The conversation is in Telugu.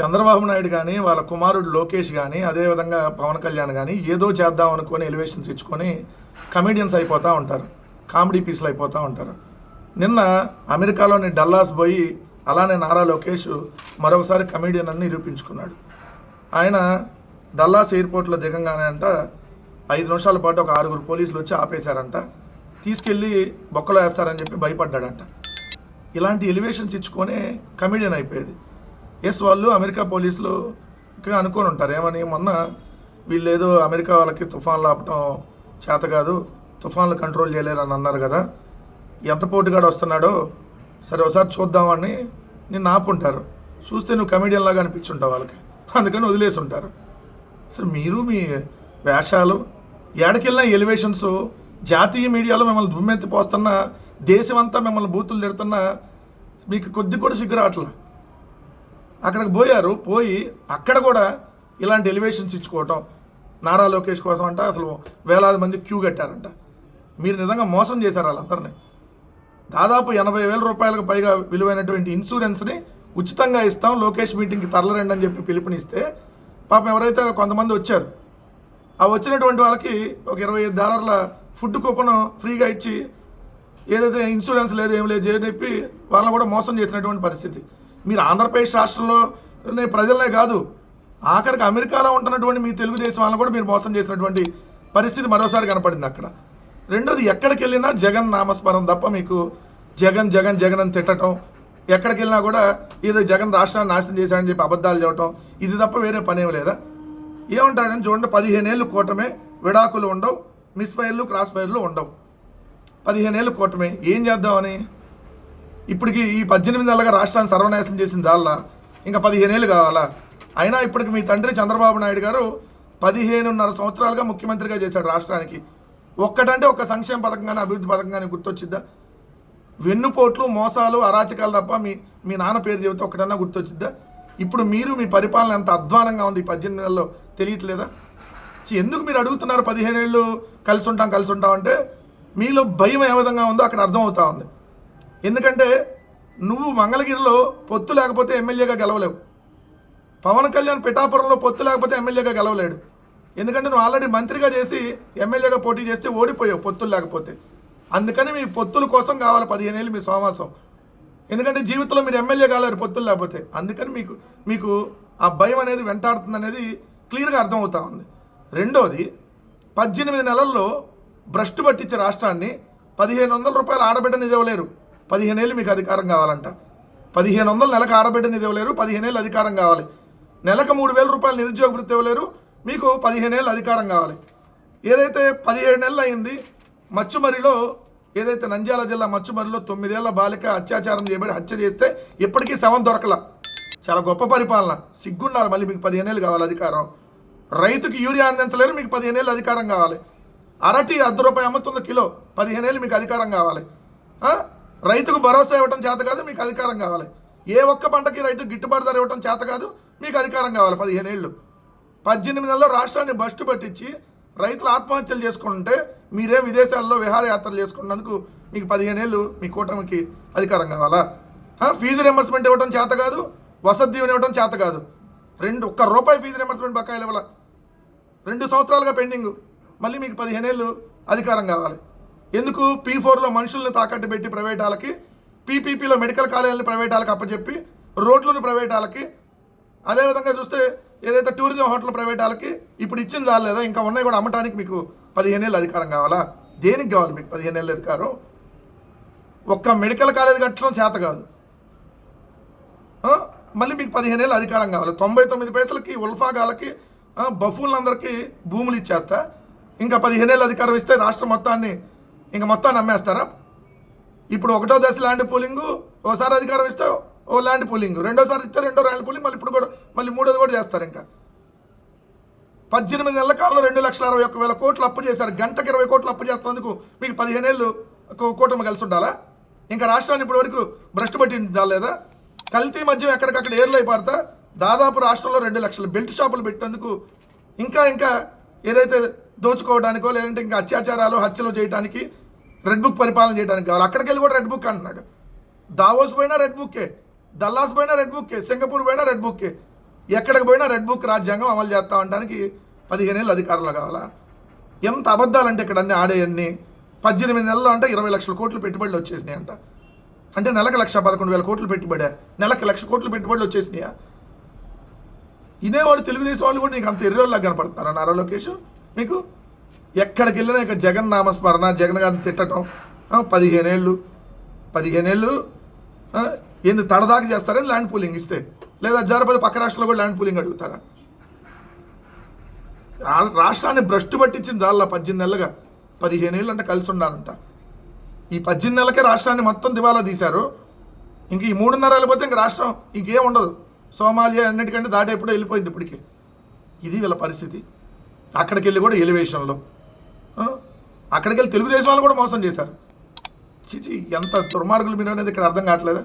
చంద్రబాబు నాయుడు కానీ వాళ్ళ కుమారుడు లోకేష్ కానీ అదేవిధంగా పవన్ కళ్యాణ్ కానీ ఏదో చేద్దాం అనుకొని ఎలివేషన్స్ ఇచ్చుకొని కమెడియన్స్ అయిపోతూ ఉంటారు. కామెడీ పీస్లు అయిపోతూ ఉంటారు. నిన్న అమెరికాలోని డల్లాస్ పోయి అలానే నారా లోకేష్ మరొకసారి కమెడియన్ అని నిరూపించుకున్నాడు. ఆయన డల్లాస్ ఎయిర్పోర్ట్లో దిగంగానే అంట ఐదు నిమిషాల పాటు ఒక ఆరుగురు పోలీసులు వచ్చి ఆపేశారంట. తీసుకెళ్ళి బొక్కలో వేస్తారని చెప్పి భయపడ్డాడంట. ఇలాంటి ఎలివేషన్స్ ఇచ్చుకొనే కమెడియన్ అయిపోయేది. ఎస్ వాళ్ళు అమెరికా పోలీసులు అనుకొని ఉంటారు. ఏమని? మొన్న వీళ్ళు ఏదో అమెరికా వాళ్ళకి తుఫాన్లు ఆపటం చేత కాదు తుఫాన్లు కంట్రోల్ చేయలేరు అని అన్నారు కదా. ఎంత పోటుగాడు వస్తున్నాడో? సరే ఒకసారి చూద్దామని నిన్ను ఆపుంటారు. చూస్తే నువ్వు కమెడియన్ లాగా అనిపించుంటావు వాళ్ళకి. అందుకని వదిలేసి ఉంటారు సరే మీరు మీ వేషాలు ఏడకెళ్ళిన ఎలివేషన్స్ జాతీయ మీడియాలో మిమ్మల్ని దుమ్మెత్తి పోస్తున్న దేశమంతా మిమ్మల్ని బూతులు తిడుతున్నా మీకు కొద్ది కూడా సిగ్గు రావట్లా అక్కడికి పోయారు పోయి అక్కడ కూడా ఇలాంటి ఎలివేషన్స్ ఇచ్చుకోవటం. నారా లోకేష్ కోసం అంట అసలు వేలాది మంది క్యూ కట్టారంట. మీరు నిజంగా మోసం చేశారు వాళ్ళందరినీ. దాదాపు ఎనభై వేల రూపాయలకు పైగా విలువైనటువంటి ఇన్సూరెన్స్ని ఉచితంగా ఇస్తాం లోకేష్ మీటింగ్కి తరలరండి అని చెప్పి పిలుపునిస్తే పాపం ఎవరైతే కొంతమంది వచ్చారు ఆ వచ్చినటువంటి వాళ్ళకి ఒక ఇరవై ఐదు డాలర్ల ఫుడ్ కూపన్ ఫ్రీగా ఇచ్చి ఏదైతే ఇన్సూరెన్స్ లేదు ఏం లేదు అని చెప్పి వాళ్ళని కూడా మోసం చేసినటువంటి పరిస్థితి. మీరు ఆంధ్రప్రదేశ్ రాష్ట్రంలో ప్రజలనే కాదు ఆఖరికి అమెరికాలో ఉంటున్నటువంటి మీ తెలుగుదేశం వాళ్ళని కూడా మీరు మోసం చేసినటువంటి పరిస్థితి మరోసారి కనపడింది అక్కడ. రెండోది ఎక్కడికి వెళ్ళినా జగన్ నామస్మరం తప్ప మీకు జగన్ జగన్ జగన్ అని తిట్టడం ఎక్కడికి వెళ్ళినా కూడా ఏదో జగన్ రాష్ట్రాన్ని నాశనం చేశాడని చెప్పి అబద్ధాలు చెప్పడం ఇది తప్ప వేరే పనేం లేదా? ఏమంటాడని చూడండి పదిహేనేళ్ళు కూటమే విడాకులు ఉండవు మిస్ ఫైర్లు క్రాస్ ఫైర్లు ఉండవు. పదిహేనేళ్ళు కూటమే ఏం చేద్దామని? ఇప్పటికి ఈ పద్దెనిమిది నెలలుగా రాష్ట్రాన్ని సర్వనాశనం చేసిన దాల్లా ఇంకా పదిహేనేళ్ళు కావాలా? అయినా ఇప్పటికి మీ తండ్రి చంద్రబాబు నాయుడు గారు పదిహేనున్నర సంవత్సరాలుగా ముఖ్యమంత్రిగా చేశాడు రాష్ట్రానికి. ఒక్కటంటే ఒక సంక్షేమ పథకం కానీ అభివృద్ధి పథకం కానీ గుర్తొచ్చిద్దా? వెన్నుపోట్లు మోసాలు అరాచకాలు తప్ప మీ మీ నాన్న పేరు చెబితే ఒకటన్నా గుర్తొచ్చిద్దా? ఇప్పుడు మీరు మీ పరిపాలన ఎంత అధ్వానంగా ఉంది ఈ పద్దెనిమిది నెలల్లో తెలియట్లేదా? ఎందుకు మీరు అడుగుతున్నారు పదిహేను ఏళ్ళు కలిసి ఉంటాం కలిసి ఉంటాం అంటే? మీలో భయం ఏ విధంగా ఉందో అక్కడ అర్థం అవుతా ఉంది. ఎందుకంటే నువ్వు మంగళగిరిలో పొత్తు లేకపోతే ఎమ్మెల్యేగా గెలవలేవు. పవన్ కళ్యాణ్ పిఠాపురంలో పొత్తు లేకపోతే ఎమ్మెల్యేగా గెలవలేడు. ఎందుకంటే నువ్వు ఆల్రెడీ మంత్రిగా చేసి ఎమ్మెల్యేగా పోటీ చేస్తే ఓడిపోయావు పొత్తులు లేకపోతే. అందుకని మీ పొత్తుల కోసం కావాలి పదిహేను ఏళ్ళు మీ సోమాసం ఎందుకంటే జీవితంలో మీరు ఎమ్మెల్యే కాలేరు పొత్తులు లేకపోతే. అందుకని మీకు మీకు ఆ భయం అనేది వెంటాడుతుంది అనేది క్లియర్గా అర్థమవుతా ఉంది. రెండోది పద్దెనిమిది నెలల్లో భ్రష్టు పట్టించే రాష్ట్రాన్ని పదిహేను వందల రూపాయలు ఆడబిడ్డని ఇవ్వలేరు. పదిహేను ఏళ్ళు మీకు అధికారం కావాలంట. పదిహేను వందలు నెలకు ఆడబిడ్డని ఇవ్వలేరు పదిహేను ఏళ్ళు అధికారం కావాలి. నెలకు మూడు వేల రూపాయలు నిరుద్యోగ వృత్తి ఇవ్వలేరు మీకు పదిహేను ఏళ్ళు అధికారం కావాలి. ఏదైతే పదిహేడు నెలలు అయింది మచ్చుమరిలో ఏదైతే నంద్యాల జిల్లా మచ్చుమరిలో తొమ్మిదేళ్ళ బాలిక అత్యాచారం చేయబడి హత్య చేస్తే ఇప్పటికీ శవం దొరకల. చాలా గొప్ప పరిపాలన. సిగ్గుండాలి మళ్ళీ మీకు పదిహేనేళ్ళు కావాలి అధికారం. రైతుకి యూరియా అందించలేరు మీకు పదిహేనేళ్ళు అధికారం కావాలి. అరటి అర్ధ రూపాయి అమ్ముతుంది కిలో పదిహేనేళ్ళు మీకు అధికారం కావాలి. రైతుకు భరోసా ఇవ్వటం చేత కాదు మీకు అధికారం కావాలి. ఏ ఒక్క పంటకి రైతు గిట్టుబాటు ధర ఇవ్వటం చేత కాదు మీకు అధికారం కావాలి పదిహేను ఏళ్ళు. పద్దెనిమిది నెలల్లో రాష్ట్రాన్ని బస్టు పట్టించి రైతులు ఆత్మహత్యలు చేసుకుంటే మీరే విదేశాల్లో విహారయాత్రలు చేసుకున్నందుకు మీకు పదిహేను ఏళ్ళు మీ కూటమికి అధికారం కావాలా? ఫీజు రింబర్స్మెంట్ ఇవ్వడం చేత కాదు వసతి దీవెన ఇవ్వడం చేత కాదు. రెండు ఒక్క రూపాయి ఫీజు రింబర్స్మెంట్ బకాయిలు ఇవ్వాల? రెండు సంవత్సరాలుగా పెండింగ్. మళ్ళీ మీకు పదిహేను ఏళ్ళు అధికారం కావాలి. ఎందుకు పీ ఫోర్లో మనుషుల్ని తాకట్టు పెట్టి ప్రైవేట్ వాళ్ళకి పీపీపీలో మెడికల్ కాలేజీలను ప్రైవేట్ వాళ్ళకి అప్పచెప్పి రోడ్లను ప్రైవేట్ వాళ్ళకి అదేవిధంగా చూస్తే ఏదైతే టూరిజం హోటల్ ప్రైవేట్ వాళ్ళకి ఇప్పుడు ఇచ్చింది లేదా ఇంకా ఉన్నాయి కూడా అమ్మటానికి మీకు పదిహేను ఏళ్ళు అధికారం కావాలా? దేనికి కావాలి మీకు పదిహేను ఏళ్ళు అధికారం? ఒక్క మెడికల్ కాలేజ్ కట్టడం చేత కాదు. మళ్ళీ మీకు పదిహేను ఏళ్ళు అధికారం కావాలి. తొంభై తొమ్మిది పైసలకి ఉల్ఫాగాలకి ఆ, బఫూన్లందరికీ భూములు ఇచ్చేస్తా. ఇంకా పదిహేను ఏళ్ళు అధికారం ఇస్తే రాష్ట్రం మొత్తాన్ని ఇంకా మొత్తం నమ్మేస్తారా? ఇప్పుడు ఒకటో దశ ల్యాండ్ పూలింగ్ ఓసారి అధికారం ఇస్తే ఓ ల్యాండ్ పూలింగ్ రెండోసారి ఇస్తే రెండో ల్యాండ్ పూలింగ్ మళ్ళీ ఇప్పుడు కూడా మళ్ళీ మూడోది కూడా చేస్తారు ఇంకా. పద్దెనిమిది నెలల కాలంలో రెండు లక్షల అరవై ఒక్క వేల కోట్లు అప్పు చేశారు. గంటకి ఇరవై కోట్లు అప్పు చేస్తున్నందుకు మీకు పదిహేను ఏళ్ళు కూటమి కలిసి ఉండాలా? ఇంకా రాష్ట్రాన్ని ఇప్పటి వరకు భ్రష్టు పట్టించాలేదా కల్తీ మద్యం ఎక్కడికక్కడ ఏర్లు పడతా దాదాపు రాష్ట్రంలో రెండు లక్షల బెల్ట్ షాపులు పెట్టేందుకు ఇంకా ఇంకా ఏదైతే దోచుకోవడానికో లేదంటే ఇంకా అత్యాచారాలు హత్యలు చేయడానికి రెడ్ బుక్ పరిపాలన చేయడానికి కావాలి. అక్కడికి వెళ్ళి కూడా రెడ్ బుక్ అంటున్నాడు. దావోస్ పోయినా రెడ్ బుక్కే దల్లాస్ పోయినా రెడ్ బుక్కే సింగపూర్ పోయినా రెడ్ బుక్కే ఎక్కడికి పోయినా రెడ్ బుక్ రాజ్యాంగం అమలు చేస్తా ఉండడానికి పదిహేను ఏళ్ళు అధికారంలో కావాలా? ఎంత అబద్ధాలంటే ఇక్కడ అన్ని ఆడేయన్ని పద్దెనిమిది నెలల్లో అంటే ఇరవై లక్షల కోట్లు పెట్టుబడులు వచ్చేసినాయి అంట. అంటే నెలకు లక్ష పదకొండు వేల కోట్లు పెట్టుబడా నెలకు లక్ష కోట్లు పెట్టుబడులు వచ్చేసినాయా? ఇదేవాడు తెలుగుదేశం వాళ్ళు కూడా నీకు అంత ఎర్రోళ్ళగా కనపడతారా నారా లోకేష్? మీకు? ఎక్కడికి వెళ్ళినా ఇక జగన్ నామస్మరణ జగన్ గారిని తిట్టడం పదిహేనేళ్ళు పదిహేనేళ్ళు ఆ, ఏంది తడదాకా చేస్తారని ల్యాండ్ పూలింగ్ ఇస్తే. లేదా జరపతి పక్క రాష్ట్రంలో కూడా ల్యాండ్ పూలింగ్ అడుగుతారా? రాష్ట్రాన్ని భ్రష్టు పట్టించింది దానిలో పద్దెనిమిది నెలలుగా పదిహేనేళ్ళు అంటే కలిసి ఉండాలంట. ఈ పద్దెనిమిది నెలలకే రాష్ట్రాన్ని మొత్తం దివాలా తీశారు. ఇంక ఈ మూడున్నర వెళ్ళిపోతే ఇంక రాష్ట్రం ఇంకేం ఉండదు. సోమాలియా అన్నిటికంటే దాటి ఎప్పుడో వెళ్ళిపోయింది ఇప్పటికి. ఇది వీళ్ళ పరిస్థితి. అక్కడికి వెళ్ళి కూడా ఎలివేషన్లో. అక్కడికి వెళ్ళి తెలుగుదేశం వాళ్ళు కూడా మోసం చేశారు. చిచి ఎంత దుర్మార్గులు మీరు అనేది ఇక్కడ అర్థం కావట్లేదా?